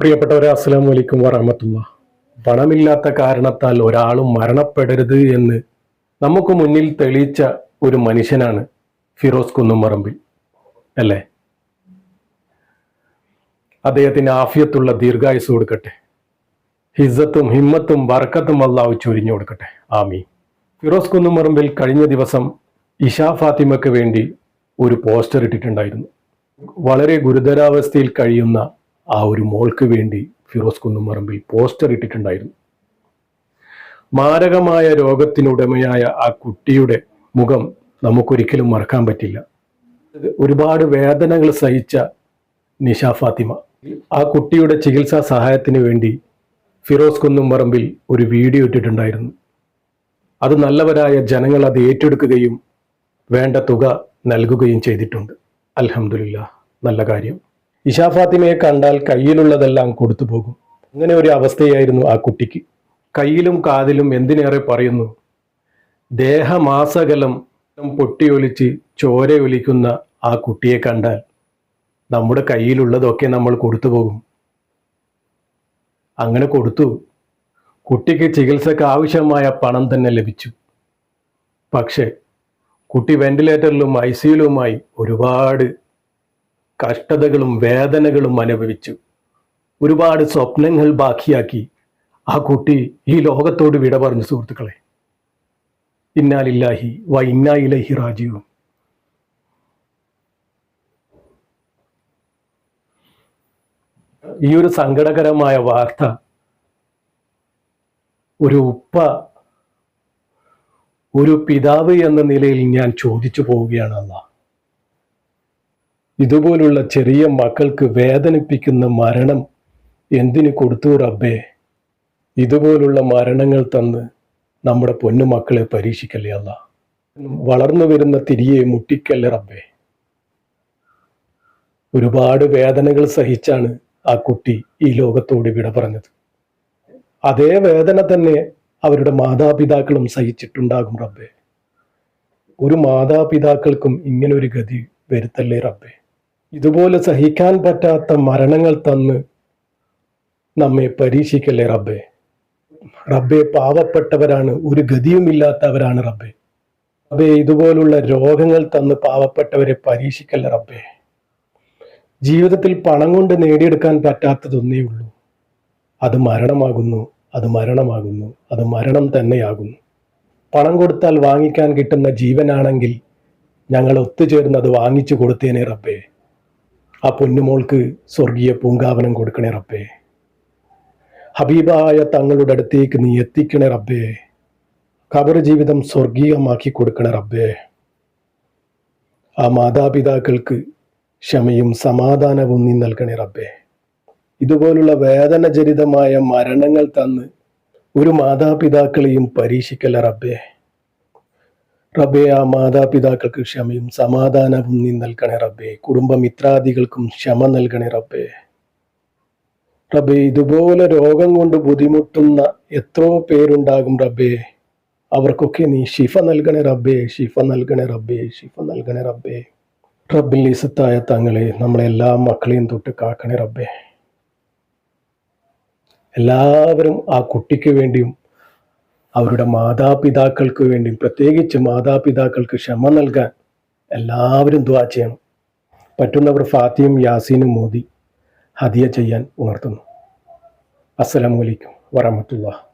പ്രിയപ്പെട്ടവരെ അസ്സലാം വലൈക്കും വറഹമത്തുള്ള. പണമില്ലാത്ത കാരണത്താൽ ഒരാളും മരണപ്പെടരുത് എന്ന് നമുക്ക് മുന്നിൽ തെളിയിച്ച ഒരു മനുഷ്യനാണ് ഫിറോസ് കുന്നുംപറമ്പിൽ അല്ലേ? അദ്ദേഹത്തിന് ആഫിയത്തുള്ള ദീർഘായുസ് കൊടുക്കട്ടെ. ഹിസ്സത്തും ഹിമ്മത്തും ബർക്കത്തും അള്ളാഹു ചൊരിഞ്ഞു കൊടുക്കട്ടെ. ആമീൻ. ഫിറോസ് കുന്നുംപറമ്പിൽ കഴിഞ്ഞ ദിവസം ഇഷാ ഫാത്തിമയ്ക്ക് വേണ്ടി ഒരു പോസ്റ്റർ ഇട്ടിട്ടുണ്ടായിരുന്നു. വളരെ ഗുരുതരാവസ്ഥയിൽ കഴിയുന്ന ആ ഒരു മോൾക്ക് വേണ്ടി ഫിറോസ് കുന്നുമറമ്പിൽ പോസ്റ്റർ ഇട്ടിട്ടുണ്ടായിരുന്നു. മാരകമായ രോഗത്തിനുടമയായ ആ കുട്ടിയുടെ മുഖം നമുക്കൊരിക്കലും മറക്കാൻ പറ്റില്ല. ഒരുപാട് വേദനകൾ സഹിച്ച നിഷ ഫാത്തിമ. ആ കുട്ടിയുടെ ചികിത്സാ സഹായത്തിന് വേണ്ടി ഫിറോസ് കുന്നുംപറമ്പിൽ ഒരു വീഡിയോ ഇട്ടിട്ടുണ്ടായിരുന്നു. അത് നല്ലവരായ ജനങ്ങൾ അത് ഏറ്റെടുക്കുകയും വേണ്ട തുക നൽകുകയും ചെയ്തിട്ടുണ്ട്. അലഹമില്ല നല്ല കാര്യം. ഇഷാ ഫാത്തിമയെ കണ്ടാൽ കയ്യിലുള്ളതെല്ലാം കൊടുത്തു പോകും. അങ്ങനെ ഒരു അവസ്ഥയായിരുന്നു ആ കുട്ടിക്ക്. കയ്യിലും കാതിലും എന്തിനേറെ പറയുന്നു? ദേഹമാസകലം പൊട്ടിയൊലിച്ച് ചോരയൊലിക്കുന്ന ആ കുട്ടിയെ കണ്ടാൽ നമ്മുടെ കയ്യിലുള്ളതൊക്കെ നമ്മൾ കൊടുത്തു പോകും. അങ്ങനെ കൊടുത്തു. കുട്ടിക്ക് ചികിത്സക്ക് ആവശ്യമായ പണം തന്നെ ലഭിച്ചു. പക്ഷേ കുട്ടി വെന്റിലേറ്ററിലും ഐ സിയിലുമായി ഒരുപാട് കഷ്ടതകളും വേദനകളും അനുഭവിച്ചു. ഒരുപാട് സ്വപ്നങ്ങൾ ബാക്കിയാക്കി ആ കുട്ടി ഈ ലോകത്തോട് വിട പറഞ്ഞു സുഹൃത്തുക്കളെ. ഇന്നാലില്ലാഹി വ ഇന്നായിലഹി റാജിയും ഈ ഒരു സങ്കടകരമായ വാർത്ത ഒരു ഉപ്പ ഒരു പിതാവ് എന്ന നിലയിൽ ഞാൻ ചോദിച്ചു പോവുകയാണ് അല്ല ഇതുപോലുള്ള ചെറിയ മക്കൾക്ക് വേദനിപ്പിക്കുന്ന മരണം എന്തിനു കൊടുത്തു റബ്ബേ ഇതുപോലുള്ള മരണങ്ങൾ തന്ന് നമ്മുടെ പൊന്നുമക്കളെ പരീക്ഷിക്കല്ലേ അല്ല? വളർന്നു വരുന്ന തിരിയെ മുട്ടിക്കല്ലേ റബ്ബേ? ഒരുപാട് വേദനകൾ സഹിച്ചാണ് ആ കുട്ടി ഈ ലോകത്തോട് വിട പറഞ്ഞത്. അതേ വേദന തന്നെ അവരുടെ മാതാപിതാക്കളും സഹിച്ചിട്ടുണ്ടാകും റബ്ബേ. ഒരു മാതാപിതാക്കൾക്കും ഇങ്ങനൊരു ഗതി വരുത്തല്ലേ റബ്ബെ? ഇതുപോലെ സഹിക്കാൻ പറ്റാത്ത മരണങ്ങൾ തന്ന് നമ്മെ പരീക്ഷിക്കല്ലേ റബ്ബെ? റബ്ബെ പാവപ്പെട്ടവരാണ് ഒരു ഗതിയുമില്ലാത്തവരാണ് റബ്ബെ. റബ്ബെ ഇതുപോലുള്ള രോഗങ്ങൾ തന്ന് പാവപ്പെട്ടവരെ പരീക്ഷിക്കല്ലേ റബ്ബെ? ജീവിതത്തിൽ പണം കൊണ്ട് നേടിയെടുക്കാൻ പറ്റാത്തതൊന്നേ ഉള്ളൂ. അത് മരണമാകുന്നു അത് മരണമാകുന്നു അത് മരണം തന്നെയാകുന്നു. പണം കൊടുത്താൽ വാങ്ങിക്കാൻ കിട്ടുന്ന ജീവനാണെങ്കിൽ ഞങ്ങൾ ഒത്തുചേർന്ന് അത് വാങ്ങിച്ചു കൊടുത്തേനെ റബ്ബേ. ആ പൊന്നുമോൾക്ക് സ്വർഗീയ പൂങ്കാവനം കൊടുക്കണേ റബ്ബേ. ഹബീബായ തങ്ങളുടെ അടുത്തേക്ക് നീ എത്തിക്കണേ റബ്ബേ. കബർ ജീവിതം സ്വർഗീയമാക്കി കൊടുക്കണേ റബ്ബേ. ആ മാതാപിതാക്കൾക്ക് ക്ഷമയും സമാധാനവും നീ നൽകണേ റബ്ബേ. ഇതുപോലുള്ള വേദനജനിതമായ മരണങ്ങൾ തന്ന് ഒരു മാതാപിതാക്കളെയും പരീക്ഷിക്കല റബ്ബേ. റബ്ബേ ആ മാതാപിതാക്കൾക്ക് ക്ഷമയും സമാധാനവും നീ നൽകണേ റബ്ബേ. കുടുംബമിത്രാദികൾക്കും ക്ഷമ നൽകണേ റബ്ബെ. റബ്ബെ ഇതുപോലെ രോഗം കൊണ്ട് ബുദ്ധിമുട്ടുന്ന എത്രയോ പേരുണ്ടാകും റബ്ബെ. അവർക്കൊക്കെ നീ ഷിഫ നൽകണേ റബ്ബെ ഷിഫ നൽകണേ റബ്ബെ ഷിഫ നൽകണേ റബ്ബെ. റബ്ബിൽ ഇസത്തായ തങ്ങളെ നമ്മളെ എല്ലാ മക്കളെയും തൊട്ട് കാക്കണേ റബ്ബെ. എല്ലാവരും ആ കുട്ടിക്ക് വേണ്ടിയും അവരുടെ മാതാപിതാക്കൾക്ക് വേണ്ടി പ്രത്യേകിച്ച് മാതാപിതാക്കൾക്ക് ക്ഷമ നൽകാൻ എല്ലാവരും ദ്വാ ചെയ്യണം. പറ്റുന്നവർ ഫാത്തിയും യാസീനും മോദി ഹദിയ ചെയ്യാൻ ഉണർത്തുന്നു. അസ്സലാമലൈക്കും വറഹമത്തുള്ള